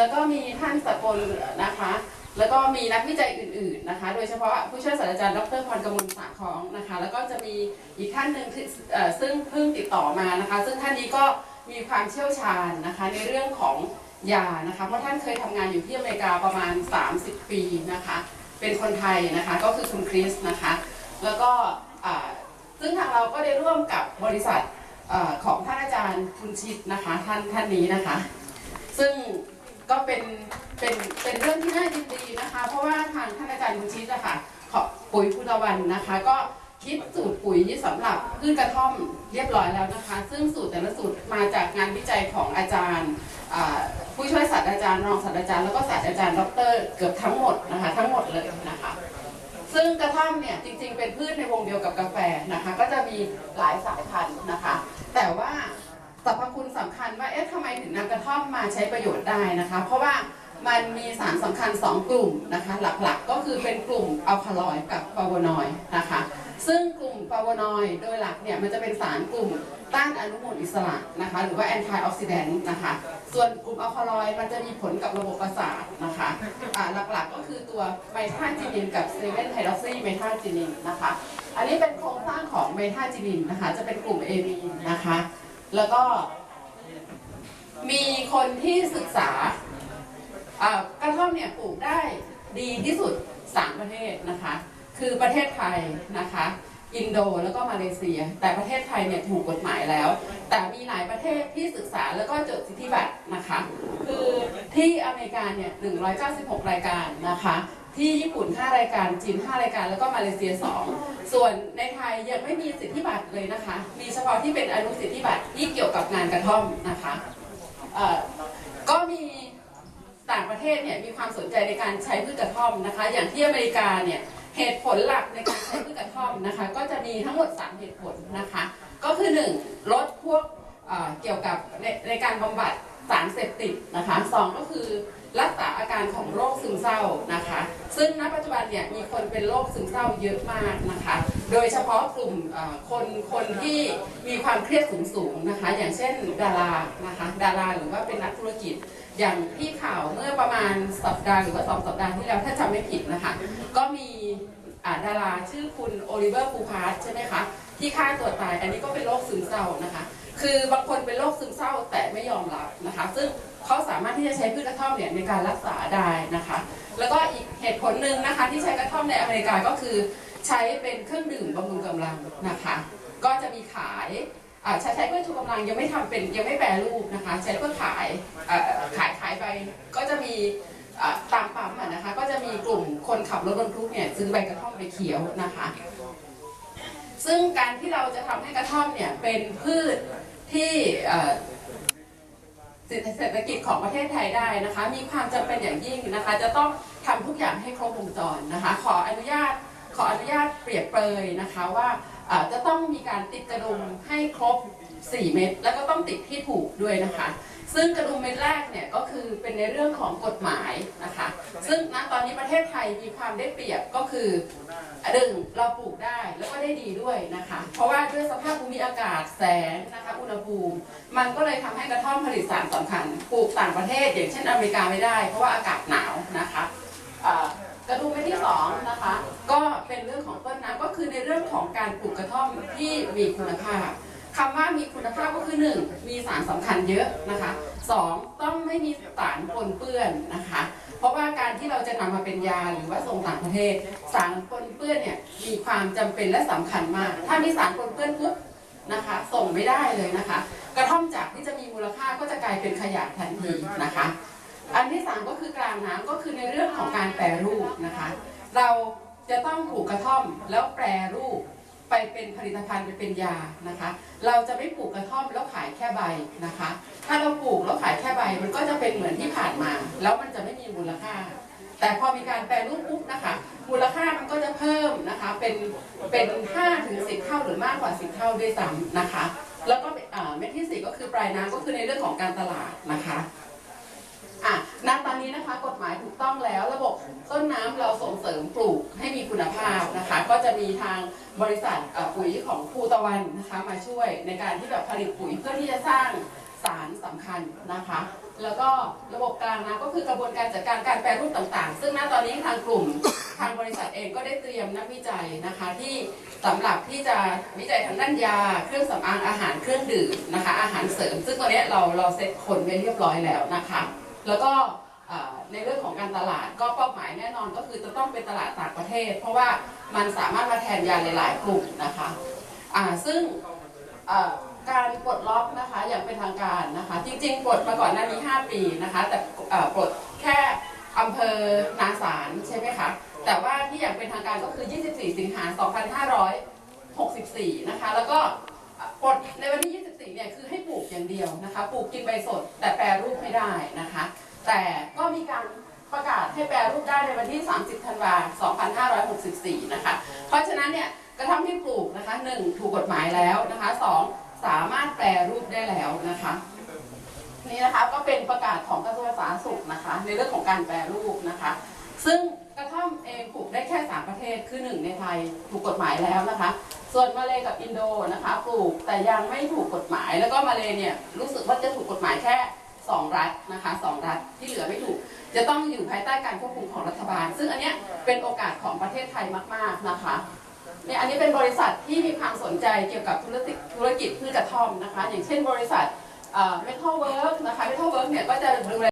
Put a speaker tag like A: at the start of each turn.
A: แล้วก็มีท่านสกลนะคะ แล้วก็มีนักวิจัยอื่นๆนะคะ โดยเฉพาะผู้ช่วยศาสตราจารย์ดรพรกมลสาคองนะคะ แล้วก็จะมีอีกท่านหนึ่งที่ซึ่งเพิ่งติดต่อมานะคะ ซึ่งท่านนี้ก็มีความเชี่ยวชาญนะคะในเรื่องของยานะคะ เพราะท่านเคยทำงานอยู่ที่อเมริกาประมาณ 30 ปีนะคะ เป็นคนไทยนะคะก็คือคุณคริสนะคะ แล้วก็ซึ่งทางเราก็ได้ร่วมกับบริษัทอของท่านอาจารย์คุณชิดนะคะท่านท่านนี้นะคะ ซึ่ง ก็เป็นเป็นเป็นเรื่องที่น่ายินดีนะคะ เพราะว่าทางท่านอาจารย์บุญชิตอะค่ะขอปุ๋ยพุทธวันนะคะ ก็คิดสูตรปุ๋ยสำหรับพืชกระท่อมเรียบร้อยแล้วนะคะ ซึ่งสูตรแต่ละสูตรมาจากงานวิจัยของอาจารย์ผู้ช่วยศาสตราจารย์รองศาสตราจารย์แล้วก็ศาสตราจารย์ดรเกือบทั้งหมดนะคะ ทั้งหมดเลยนะคะ ซึ่งกระท่อมเนี่ยจริง ๆ เป็นพืชในวงเดียวกับกาแฟนะคะ ก็จะมีหลายสายพันธุ์นะคะ แต่ว่าสรรพ คุณสำคัญว่าเอ๊ะทำไมถึงนำกระท่อมมาใช้ประโยชน์ได้นะคะ เพราะว่ามันมีสารสำคัญ 2 กลุ่มนะคะ หลักๆก็คือเป็นกลุ่มอัลคาลอยด์กับฟาโวนอยด์นะคะ ซึ่งกลุ่มฟาโวนอยด์โดยหลักเนี่ยมันจะเป็นสารกลุ่มต้านอนุมูลอิสระนะคะ หรือว่าแอนตี้ออกซิแดนต์นะคะ ส่วนกลุ่มอัลคาลอยด์มันจะมีผลกับระบบประสาทนะคะหลักๆก็คือตัวไมทาจินินกับเซเว่นไฮดรอกซีไมทาจินินนะคะ อันนี้เป็นโครงสร้างของไมทาจินินนะคะ จะเป็นกลุ่ม AB นะคะ แล้วก็ มีคนที่ศึกษาอากระท่อมเนี่ยปลูกได้ดีที่สุด 3 ประเทศนะคะ คือประเทศไทยนะคะ อินโดแล้วก็มาเลเซีย แต่ประเทศไทยเนี่ยถูกกฎหมายแล้ว แต่มีหลายประเทศที่ศึกษาแล้วก็จดสิทธิบัตรนะคะ คือที่อเมริกาเนี่ย196 รายการนะคะ ที่ญี่ปุ่น 5 รายการจีน 5 รายการ แล้วก็มาเลเซีย 2 ส่วนในไทยยังไม่มีสิทธิบัตรเลยนะคะ มีเฉพาะที่เป็นอนุสิทธิบัตรที่เกี่ยวกับงานกระท่อมนะคะก็มีต่างประเทศเนี่ยมีความสนใจในการใช้พืชกระท่อมนะคะ อย่างที่อเมริกาเนี่ยเหตุผลหลักในการใช้พืชกระท่อมนะคะ ก็จะมีทั้งหมด 3 เหตุผลนะคะ ก็คือ 1. ลดพวกเกี่ยวกับในในการบำบัด สารเสพติดนะคะสองก็คือรักษาอาการของโรคซึมเศร้านะคะ ซึ่งณปัจจุบันเนี่ยมีคนเป็นโรคซึมเศร้าเยอะมากนะคะ โดยเฉพาะกลุ่มคนคนที่มีความเครียดสูงๆนะคะ อย่างเช่นดารานะคะ ดาราหรือว่าเป็นนักธุรกิจ อย่างที่ข่าวเมื่อประมาณสัปดาห์หรือว่าสองสัปดาห์ที่แล้วถ้าจำไม่ผิดนะคะ ก็มีดาราชื่อคุณโอลิเวอร์ปูพาร์ใช่ไหมคะที่ฆ่าตัวตาย อันนี้ก็เป็นโรคซึมเศร้านะคะ คือบางคนเป็นโรคซึมเศร้าแต่ไม่ยอมรับนะคะ ซึ่งเขาสามารถที่จะใช้พืชกระท่อมเนี่ยในการรักษาได้นะคะ แล้วก็อีกเหตุผลหนึ่งนะคะ ที่ใช้กระท่อมในอเมริกาก็คือ ใช้เป็นเครื่องดื่มบำรุงกำลังนะคะ ก็จะมีขายอ่าใช้ใช้เพื่อชูกำลังยังไม่ทำเป็นยังไม่แปรรูปนะคะ ใช้เพื่อขายอ่าขายขายไปก็จะมีอ่าตามปั๊มอะนะคะ ก็จะมีกลุ่มคนขับรถบรรทุกเนี่ยซื้อใบกระท่อมไปเคี้ยวนะคะ ซึ่งการที่เราจะทำให้กระท่อมเนี่ยเป็นพืชที่เศรษฐกิจของประเทศไทยได้นะคะ มีความจำเป็นอย่างยิ่งนะคะ จะต้องทำทุกอย่างให้ครบวงจรนะคะ ขออนุญาตขออนุญาตเปรียบเปรยนะคะว่าจะต้องมีการติดกระดุมให้ครบ 4 เม็ดแล้วก็ต้องติดที่ถูกด้วยนะคะ ซึ่งกระดุมเม็ดแรกเนี่ยก็คือเป็นในเรื่องของกฎหมายนะคะ ซึ่งณตอนนี้ประเทศไทยมีความได้เปรียบก็คือหนึ่งเราปลูกได้แล้วก็ได้ดีด้วยนะคะ เพราะว่าด้วยสภาพภูมิอากาศแสงนะคะอุณหภูมิ มันก็เลยทำให้กระท่อมผลิตสารสำคัญปลูกต่างประเทศ อย่างเช่นอเมริกาไม่ได้ เพราะว่าอากาศหนาวนะคะกระดุมเม็ดที่สองนะคะ ก็เป็นเรื่องของต้นน้ำก็คือในเรื่องของการปลูกกระท่อมที่มีคุณภาพ คำว่ามีคุณภาพก็คือหนึ่งมีสารสำคัญเยอะนะคะสองต้องไม่มีสารปนเปื้อนนะคะ เพราะว่าการที่เราจะนำมาเป็นยาหรือว่าส่งต่างประเทศ สารปนเปื้อนเนี่ยมีความจำเป็นและสำคัญมาก ถ้ามีสารปนเปื้อนปุ๊บนะคะ ส่งไม่ได้เลยนะคะ กระท่อมจากที่จะมีมูลค่าก็จะกลายเป็นขยะทันทีนะคะ อันที่สามก็คือกลางน้ำก็คือในเรื่องของการแปรรูปนะคะ เราจะต้องปลูกกระท่อมแล้วแปรรูป ไปเป็นผลิตภัณฑ์ไปเป็นยานะคะ เราจะไม่ปลูกกระท่อมแล้วขายแค่ใบนะคะ ถ้าเราปลูกแล้วขายแค่ใบ มันก็จะเป็นเหมือนที่ผ่านมา แล้วมันจะไม่มีมูลค่า แต่พอมีการแปรรูปปุ๊บนะคะมูลค่ามันก็จะเพิ่มนะคะเป็นเป็น5ถึง10เท่าหรือมากกว่า10เท่าด้วยซ้ำนะคะ แล้วก็อ่าเม็ดที่สี่ก็คือปลายน้ำก็คือในเรื่องของการตลาดนะคะอะณตอนนี้นะคะกฎหมายถูกต้องแล้วระบบ ต้นน้ำเราส่งเสริมปลูกให้มีคุณภาพนะคะ ก็จะมีทางบริษัทปุ๋ยของภูตะวันนะคะมาช่วยในการที่แบบผลิตปุ๋ยเพื่อที่จะสร้างสารสำคัญนะคะ แล้วก็ระบบกลางน้ำก็คือกระบวนการจัดการการแปรรูปต่างๆ ซึ่งณตอนนี้ทางกลุ่มทางบริษัทเองก็ได้เตรียมนักวิจัยนะคะที่สำหรับที่จะวิจัยทางด้านยา เครื่องสำอางอาหารเครื่องดื่มนะคะ อาหารเสริม ซึ่งตัวนี้เราเราเซ็ตคนไว้เรียบร้อยแล้วนะคะ แล้วก็ ในเรื่องของการตลาดก็เป้าหมายแน่นอนก็คือจะต้องเป็นตลาดต่างประเทศ เพราะว่ามันสามารถมาแทนยาหลายๆกลุ่มนะคะอ่าซึ่งการปลดล็อกนะคะอย่างเป็นทางการนะคะ จริงๆปลดมาก่อนหน้านี้ 5 ปีนะคะ แต่ปลดแค่อำเภอนาสารใช่ไหมคะแต่ว่าที่อย่างเป็นทางการก็คือ 24 สิงหา 2564 นะคะ แล้วก็ปลดในวันที่ 24 เนี่ยคือให้ปลูกอย่างเดียวนะคะ ปลูกกินใบสดแต่แปรรูปไม่ได้นะคะ แต่ก็มีการประกาศให้แปรรูปได้ในวันที่ 30 ธันวาคม2564 นะคะ เพราะฉะนั้นเนี่ยกระท่อมที่ปลูกนะคะหนึ่งถูกกฎหมายแล้วนะคะสองสามารถแปรรูปได้แล้วนะคะ นี่นะคะก็เป็นประกาศของกระทรวงสาธารณสุขนะคะ ในเรื่องของการแปรรูปนะคะ ซึ่งกระท่อมเองปลูกได้แค่ 3 ประเทศคือ 1 ในไทยถูกกฎหมายแล้วนะคะ ส่วนมาเลกับอินโดนะคะ ปลูกแต่ยังไม่ถูกกฎหมาย แล้วก็มาเลเนี่ยรู้สึกว่าจะถูกกฎหมายแค่ 2 รัฐนะคะสองรัฐที่เหลือไม่ถูก จะต้องอยู่ภายใต้การควบคุมของรัฐบาล ซึ่งอันเนี้ยเป็นโอกาสของประเทศไทยมาก ๆนะคะเนี่ยอันนี้เป็นบริษัทที่มีความสนใจเกี่ยวกับธุรกิจธุรกิจพืชกระท่อมนะคะ อย่างเช่นบริษัทเมทัลเวิร์กนะคะเมทัลเวิร์กเนี่ยก็จะดูแล